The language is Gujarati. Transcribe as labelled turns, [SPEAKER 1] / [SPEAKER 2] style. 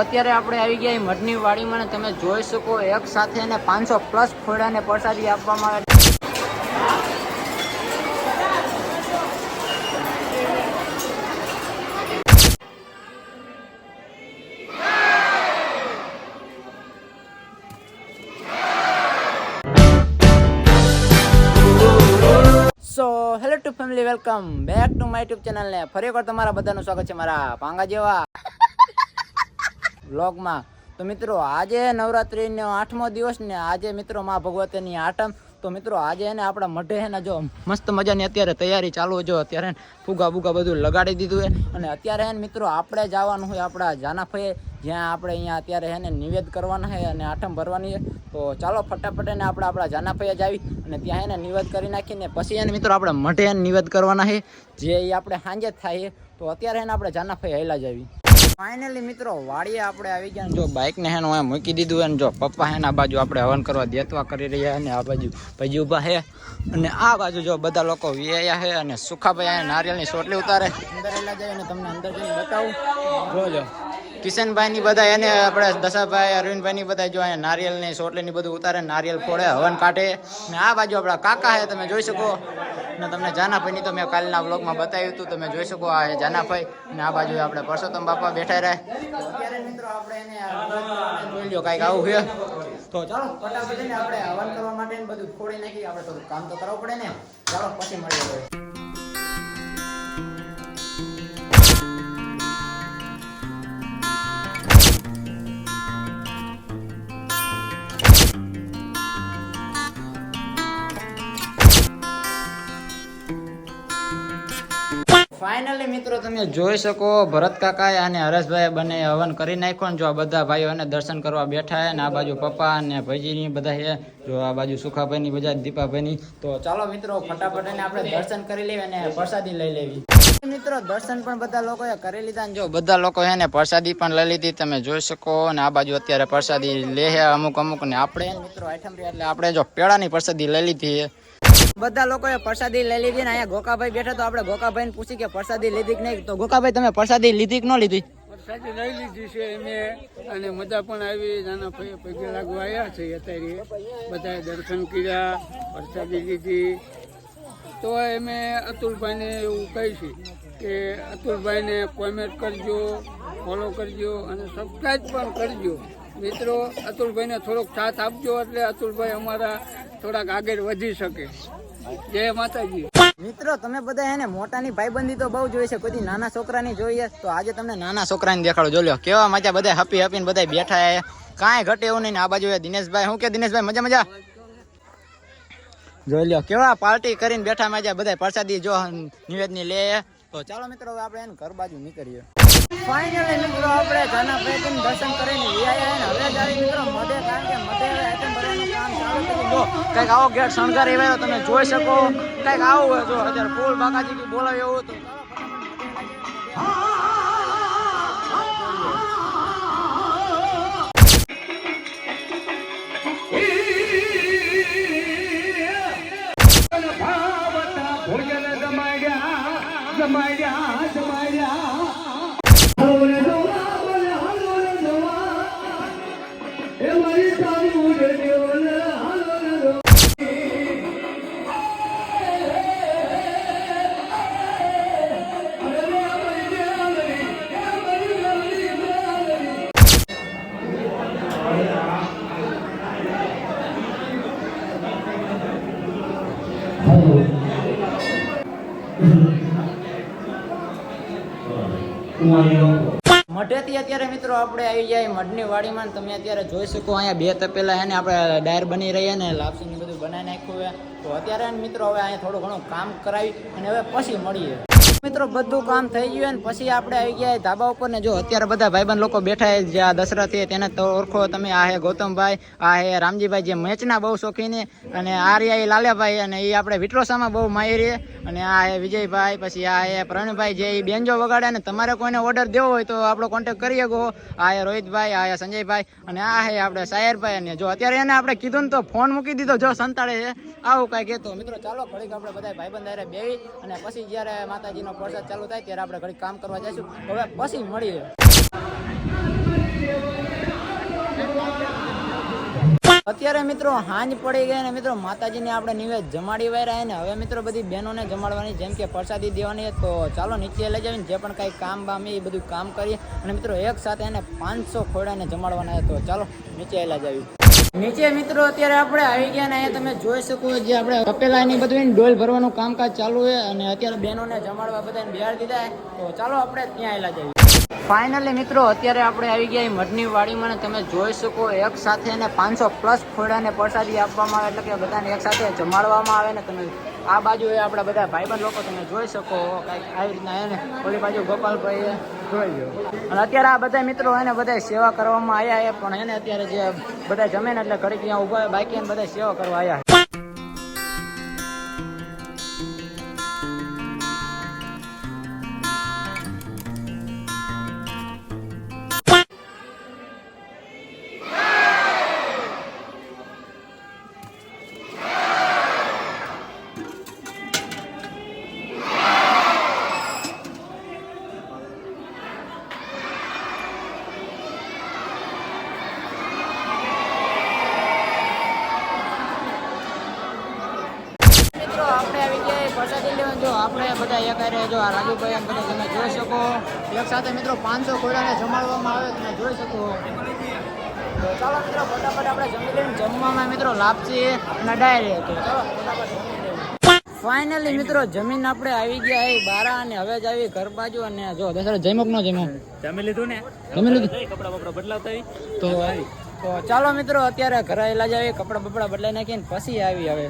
[SPEAKER 1] અત્યારે આપણે આવી ગયા મઢની વાડીમાં તમે જોઈ શકો એક સાથે પાંચસો પ્લસ ફોડાને પ્રસાદી આપવામાં આવે hello to family welcome back to my YouTube channel ને ફરી એકવાર તમારા બધાનું સ્વાગત છે મારા પાંગા જેવા વ્લોગમાં તો મિત્રો, આજે નવરાત્રિનો આઠમો દિવસ ને આજે મિત્રો માં ભગવતીની આઠમ તો મિત્રો આજે એને આપણા મઢે હે ને જો મસ્ત મજાની અત્યારે તૈયારી ચાલુ જો, અત્યારે હે ફુગા બુગા બધું લગાડી દીધું હે. અને અત્યારે હે મિત્રો આપણે જવાનું હોય આપણા જાનાફઈએ જ્યાં આપણે અહીંયા અત્યારે હે ને નિવેદ કરવાના છે અને આઠમ ભરવાની છે તો ચાલો ફટાફટ એને આપણે આપણા જાનાફઈએ જ આવી અને ત્યાં એને નિવેદ કરી નાખીને પછી એને મિત્રો આપણે મઢે એને નિવેદ કરવાના છે જે એ આપણે સાંજે જ થાય તો અત્યારે એને આપણે જાનાફઈએ હેલા જ આવી. ફાઇનલી મિત્રો, વાડીએ આપણે આવી ગયા જો બાઇકને હેનું અહીંયા મૂકી દીધું અને જો પપ્પા હે ને આ બાજુ આપણે હવન કરવા દેતવા કરી રહ્યા અને આ બાજુ ભાઈ ઊભા છે અને આ બાજુ જો બધા લોકો વિયા છે અને સુખાભાઈ અહીંયા નારિયેળની સોટલી ઉતારે. અંદર જાય અને તમને અંદર જઈને બતાવું. જોજો કિશનભાઈ ની બધા એને આપણે દશાભાઈ અરવિંદભાઈ ની બધા જો અહીંયા નારિયેલ ને સોટલી ની બધું ઉતારે નારિયેળ ફોડે, હવન કાઢે. ને આ બાજુ આપણા કાકા છે તમે જોઈ શકો. ને તમને જાનાભાઈ ની તો મેં કાલના વ્લોગમાં બતાવ્યું હતું, તમે જોઈ શકો આ જાનાભાઈ. ને આ બાજુ આપણે પરસોત્તમ બાપા બેઠા રહે અત્યારે મિત્રો આવું છે. તો ચાલો, ફટાફટ આપણે હવન કરવા માટે બધું ફોડી નાખી, આપણે થોડું કામ તો કરવું પડે ને. ચાલો, પછી મળીએ ફાઇનલી મિત્રો, તમે જોઈ શકો, ભરત કાકાએ અને હરેશભાઈ બંને હવન કરી નાખ્યો ને જો આ બધા ભાઈઓ એને દર્શન કરવા બેઠા છે ને આ બાજુ પપ્પા અને ભાઈજીની બધા છે, જો આ બાજુ સુખાભાઈની બધા દીપાભાઈની. તો ચાલો મિત્રો, ફટાફટ એને આપણે દર્શન કરી લેવી અને પ્રસાદી લઈ લેવી. મિત્રો, દર્શન પણ બધા લોકોએ કરી લીધા ને જો બધા લોકો છે ને પ્રસાદી પણ લઈ લીધી. તમે જોઈ શકો અને આ બાજુ અત્યારે પ્રસાદી લે હે અમુક અમુક ને આપણે મિત્રો આઈટમ એટલે આપણે જો પેડાની પ્રસાદી લઈ લીધી બધા લોકોએ પ્રસાદી લઈ લીધી ને અહીંયા ગોકાભાઈ બેઠા તો આપણે ગોકાભાઈ ને પૂછી કે પ્રસાદી લીધી કે નહીં? તો ગોકાભાઈ, તમે પ્રસાદી લીધી કે ન લીધી?
[SPEAKER 2] પ્રસાદી લઈ લીધી છે એમે અને મજા પણ આવી. નાના પગે લાગવા આવ્યા છે અત્યારે. બધાએ દર્શન કર્યા, પ્રસાદી લીધી. તો એમે અતુલભાઈને એવું કહી છે કે અતુલભાઈને કોમેન્ટ કરજો ફોલો કરજો અને સબસ્ક્રાઈબ પણ કરજો. મિત્રો, અતુલભાઈને થોડોક સાથ આપજો એટલે અતુલભાઈ અમારા થોડાક આગળ વધી શકે. જય માતાજી.
[SPEAKER 1] મિત્રો, તમે બધા એને મોટાની ભાઈબંધી તો બહુ જોઈ છે. કોઈ નાના છોકરાની જોઈએ તો આજે તમને નાના છોકરાને દેખાડો. જોલ્યો કેવા મજા બધા હપી હપીને બધા બેઠા છે. કાંઈ ઘટે એવું નહીં આ બાજુ દિનેશભાઈ. શું કે દિનેશભાઈ? મજા મજા? જોઈ લ્યો. કેવા પાર્ટી કરીને બેઠા મજા. બધા પ્રસાદી જો નિવેદની લે. તો ચાલો મિત્રો, હવે આપણે એને ઘર બાજુ નીકળીએ. ફાઇનલી મિત્રો દર્શન કરીને હવે જાય મિત્રો મધે, કારણ મધે હવે આઈટમ આવો ગેટ શણગાર એવાયો, તમે જોઈ શકો. કંઈક આવું હોય, જો અત્યારે ફૂલ બાકાજી બોલાવે એવું હતું મઢેથી અત્યારે મિત્રો આપણે આવી જાય મઢની વાડીમાં તમે અત્યારે જોઈ શકો અહીંયા બે તપેલા એને આપણે ડાયર બની રહ્યા ને લાપસી ને બધું બનાવી નાખ્યું છે. તો અત્યારે મિત્રો હવે અહીંયા થોડું ઘણું કામ કરાવી અને હવે પછી મળીએ. મિત્રો, બધું કામ થઈ ગયું ને પછી આપણે આવી ગયા ધાબા ઉપર ને જો અત્યારે બધા ભાઈબંધ લોકો બેઠા છે જે આ દશરથ છે તેને તો ઓળખો તમે, આ હે ગૌતમભાઈ, આ હે રામજીભાઈ, જે મેચના બહુ શોખીન અને આ રહ્યા એ લાલ્યાભાઈ અને એ આપણે વિટ્રોસામાં બહુ માહિર અને આ હે વિજયભાઈ, પછી આ હે પ્રવીણભાઈ, જે એ બેન્જો વગાડે ને, તમારે કોઈને ઓર્ડર દેવો હોય તો આપણો કોન્ટેક્ટ કરી શકો આ હે રોહિતભાઈ, આ હે સંજયભાઈ, અને આ હે આપણે સાયરભાઈ, અને જો અત્યારે એને આપણે કીધું ને તો ફોન મૂકી દીધો, જો સંતાડે છે. આવું કાંઈ કહેતો મિત્રો, ચાલો, ઘડીક આપણે બધા ભાઈબંધ હારે બેવી અને પછી જ્યારે માતાજીનો પ્રસાદ ચાલુ થાય ત્યારે આપણે ઘડી કામ કરવા જઈશું. હવે પછી મળીએ. અત્યારે મિત્રો હાંજ પડી ગઈ ને મિત્રો માતાજીને આપણે નિવેદ જમાડી વાયરા ને હવે મિત્રો બધી બહેનોને જમાડવાની જેમ કે પ્રસાદી દેવાની તો ચાલો નીચે લઈ જાવીને જે પણ કાંઈ કામ બામ એ બધું કામ કરીએ. અને મિત્રો એક સાથે એને પાંચસો ખોડાને જમાડવાના તો ચાલો નીચે લઈ જાવી નીચે મિત્રો, અત્યારે આપણે આવી ગયા ને, અહીંયા તમે જોઈ શકો જે આપણે કપેલા ની બધું ડોલ ભરવાનું કામકાજ ચાલુ છે અને અત્યારે બહેનોને જમાડવા બધાને બિહાર દીધા તો ચાલો આપણે ત્યાં આવેલા જઈએ. ફાઇનલી મિત્રો, અત્યારે આપણે આવી ગયા મઢની વાડીમાં તમે જોઈ શકો એક સાથે પાંચસો પ્લસ ફોડાને પ્રસાદી આપવામાં આવે, એટલે કે બધાને એક સાથે જમાડવામાં આવે ને તમે આ બાજુ એ આપણા બધા ભાઈબંધ લોકો તમે જોઈ શકો, કાંઈક આવી રીતના એને ઓલી બાજુ ગોપાલભાઈ જોઈ લો અને અત્યારે આ બધા મિત્રો એને બધા સેવા કરવામાં આવ્યા છે, પણ એને અત્યારે જે બધા જમે એટલે ઘડીક ત્યાં ઊભા બાકી એને બધા સેવા કરવા આવ્યા આવી ગયા જો આપણે બધા એક આરે જો આ રાજુભાઈ એમ બધા તમે જોઈ શકો. એક સાથે મિત્રો પાંચસો ખોડાને જમાડવામાં આવે તમે જોઈ શકો. ચાલો મિત્રો ફટાફટ આપણે જમી લઈને જમવામાં મિત્રો લાપસી અને ડાયરી તો ચાલો ફટાફટ ફાઇનલી મિત્રો જમીન આપણે આવી ગયા એ બારા અને હવે જ આવી ઘર બાજુ અને જો દશરથ જમક નો જમ્યો?
[SPEAKER 3] જમી લીધું ને?
[SPEAKER 1] જમી લીધું?
[SPEAKER 3] કપડા બપડા બદલાવતા આવી
[SPEAKER 1] તો તો ચાલો મિત્રો અત્યારે ઘરે આવેલા જ આવી કપડા બપડા બદલાઈ નાખીને પછી આવી હવે.